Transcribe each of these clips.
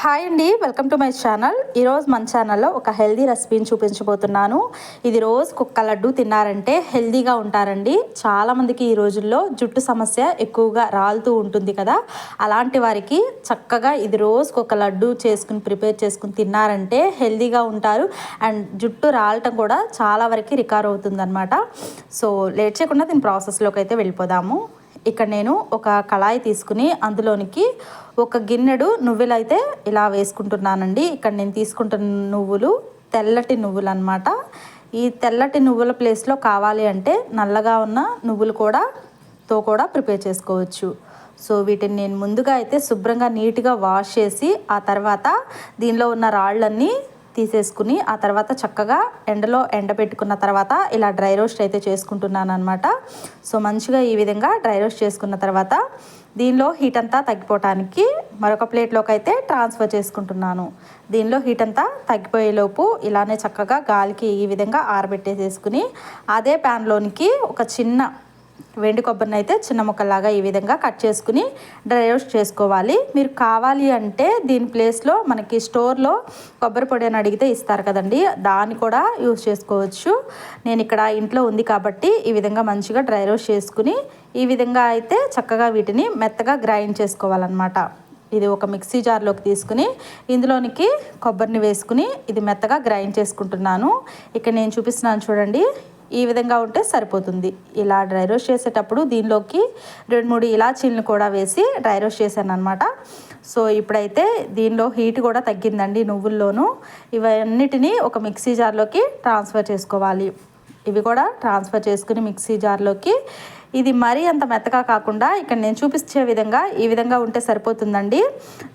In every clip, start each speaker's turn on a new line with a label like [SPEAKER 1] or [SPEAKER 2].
[SPEAKER 1] Hi అండి welcome to my channel. ఈరోజు మన ఛానల్లో ఒక హెల్దీ రెసిపీని చూపించబోతున్నాను. ఇది రోజు కుక్క లడ్డు తిన్నారంటే హెల్దీగా ఉంటారండి. చాలామందికి ఈ రోజుల్లో జుట్టు సమస్య ఎక్కువగా రాలుతూ ఉంటుంది కదా. అలాంటి వారికి చక్కగా ఇది రోజు ఒక లడ్డు చేసుకుని ప్రిపేర్ చేసుకుని తిన్నారంటే హెల్దీగా ఉంటారు. అండ్ జుట్టు రాలటం కూడా చాలా వరకు రికవర్ అవుతుందన్నమాట. సో లేట్ చేయకుండా దీని ప్రాసెస్లోకి అయితే వెళ్ళిపోదాము. ఇక్కడ నేను ఒక కళాయి తీసుకుని అందులోనికి ఒక గిన్నెడు నువ్వులు అయితే ఇలా వేసుకుంటున్నానండి. ఇక్కడ నేను తీసుకుంటున్న నువ్వులు తెల్లటి నువ్వులు అనమాట ఈ తెల్లటి నువ్వుల ప్లేస్లో కావాలి అంటే నల్లగా ఉన్న నువ్వులు కూడా తో కూడా ప్రిపేర్ చేసుకోవచ్చు. సో వీటిని నేను ముందుగా అయితే శుభ్రంగా నీట్గా వాష్ చేసి ఆ తర్వాత దీనిలో ఉన్న రాళ్ళన్నీ తీసేసుకుని ఆ తర్వాత చక్కగా ఎండలో ఎండబెట్టుకున్న తర్వాత ఇలా డ్రై రోస్ట్ అయితే చేసుకుంటున్నాను అనమాట సో మంచిగా ఈ విధంగా డ్రై రోస్ట్ చేసుకున్న తర్వాత దీనిలో హీట్ అంతా తగ్గిపోవటానికి మరొక ప్లేట్లోకి అయితే ట్రాన్స్ఫర్ చేసుకుంటున్నాను. దీనిలో హీట్ అంతా తగ్గిపోయేలోపు ఇలానే చక్కగా గాలికి ఈ విధంగా ఆరబెట్టేసేసుకుని అదే ప్యాన్లోనికి ఒక చిన్న వెండి కొబ్బరిని అయితే చిన్న ముక్కలాగా ఈ విధంగా కట్ చేసుకుని డ్రై రోస్ట్ చేసుకోవాలి. మీరు కావాలి అంటే దీని ప్లేస్లో మనకి స్టోర్లో కొబ్బరి పొడి అని అడిగితే ఇస్తారు కదండి. దాన్ని కూడా యూస్ చేసుకోవచ్చు. నేను ఇక్కడ ఇంట్లో ఉంది కాబట్టి ఈ విధంగా మంచిగా డ్రై రోస్ట్ చేసుకుని ఈ విధంగా అయితే చక్కగా వీటిని మెత్తగా గ్రైండ్ చేసుకోవాలన్నమాట. ఇది ఒక మిక్సీ జార్లోకి తీసుకుని ఇందులోనికి కొబ్బరిని వేసుకుని ఇది మెత్తగా గ్రైండ్ చేసుకుంటున్నాను. ఇక్కడ నేను చూపిస్తున్నాను చూడండి. ఈ విధంగా ఉంటే సరిపోతుంది. ఇలా డ్రై రోస్ట్ చేసేటప్పుడు దీనిలోకి రెండు మూడు ఇలాచీలను కూడా వేసి డ్రై రోస్ట్ చేశాను అనమాట సో ఇప్పుడైతే దీనిలో హీట్ కూడా తగ్గిందండి నువ్వుల్లోనూ. ఇవన్నిటిని ఒక మిక్సీ జార్లోకి ట్రాన్స్ఫర్ చేసుకోవాలి. ఇవి కూడా ట్రాన్స్ఫర్ చేసుకుని మిక్సీ జార్లోకి. ఇది మరీ అంత మెత్తగా కాకుండా ఇక్కడ నేను చూపించే విధంగా ఈ విధంగా ఉంటే సరిపోతుందండి.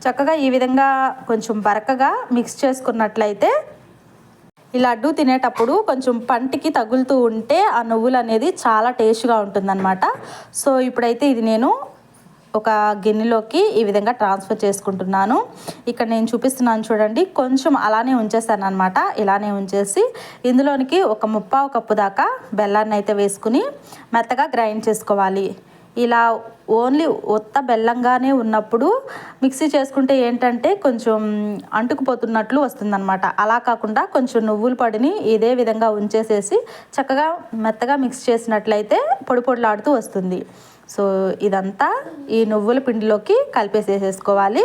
[SPEAKER 1] చక్కగా ఈ విధంగా కొంచెం బరకగా మిక్స్ చేసుకున్నట్లయితే ఈ లడ్డు తినేటప్పుడు కొంచెం పంటికి తగులుతూ ఉంటే ఆ నువ్వులు అనేది చాలా టేస్ట్గా ఉంటుందన్నమాట. సో ఇప్పుడైతే ఇది నేను ఒక గిన్నెలోకి ఈ విధంగా ట్రాన్స్ఫర్ చేసుకుంటున్నాను. ఇక్కడ నేను చూపిస్తున్నాను చూడండి కొంచెం అలానే ఉంచేసాను అనమాట ఇలానే ఉంచేసి ఇందులోనికి ఒక ముప్పావు కప్పు దాకా బెల్లాన్ని అయితే వేసుకుని మెత్తగా గ్రైండ్ చేసుకోవాలి. ఇలా ఓన్లీ ఒత్త బెల్లంగానే ఉన్నప్పుడు మిక్సీ చేసుకుంటే ఏంటంటే కొంచెం అంటుకుపోతున్నట్లు వస్తుందన్నమాట. అలా కాకుండా కొంచెం నువ్వుల పొడిని ఇదే విధంగా ఉంచేసేసి చక్కగా మెత్తగా మిక్స్ చేసినట్లయితే పొడి పొడిలాడుతూ వస్తుంది. సో ఇదంతా ఈ నువ్వుల పిండిలోకి కలిపేసేసేసుకోవాలి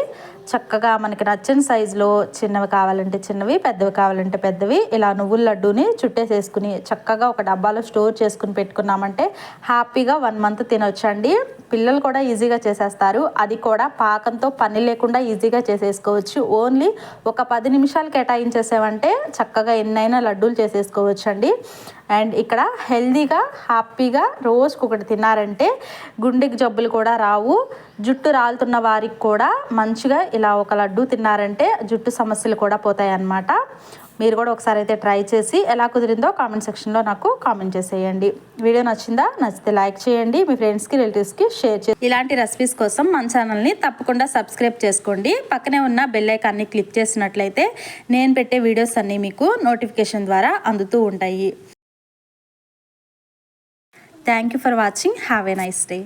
[SPEAKER 1] చక్కగా మనకి నచ్చిన సైజులో చిన్నవి కావాలంటే చిన్నవి పెద్దవి కావాలంటే పెద్దవి ఇలా నువ్వుల లడ్డూని చుట్టేసేసుకుని చక్కగా ఒక డబ్బాలో స్టోర్ చేసుకుని పెట్టుకున్నామంటే హ్యాపీగా వన్ మంత్ తినొచ్చండి. పిల్లలు కూడా ఈజీగా చేసేస్తారు. అది కూడా పాకంతో పని లేకుండా ఈజీగా చేసేసుకోవచ్చు. ఓన్లీ ఒక పది నిమిషాలు కేటాయించేసామంటే చక్కగా ఎన్నైనా లడ్డూలు చేసేసుకోవచ్చు అండి అండ్ ఇక్కడ హెల్దీగా హ్యాపీగా రోజుకు ఒకటి తిన్నారంటే గుండెకి జబ్బులు కూడా రావు. జుట్టు రాలుతున్న వారికి కూడా మంచిగా ఇలా ఒక లడ్డు తిన్నారంటే జుట్టు సమస్యలు కూడా పోతాయి అన్నమాట మీరు కూడా ఒకసారి అయితే ట్రై చేసి ఎలా కుదిరిందో కామెంట్ సెక్షన్లో నాకు కామెంట్ చేసేయండి. వీడియో నచ్చిందా? నచ్చితే లైక్ చేయండి. మీ ఫ్రెండ్స్కి రిలేటివ్స్కి షేర్ చేయండి ఇలాంటి రెసిపీస్ కోసం మన ఛానల్ని తప్పకుండా సబ్స్క్రైబ్ చేసుకోండి. పక్కనే ఉన్న బెల్ ఐకాన్ని క్లిక్ చేసినట్లయితే నేను పెట్టే వీడియోస్ అన్నీ మీకు నోటిఫికేషన్ ద్వారా అందుతూ ఉంటాయి. Thank you for watching. Have a nice day.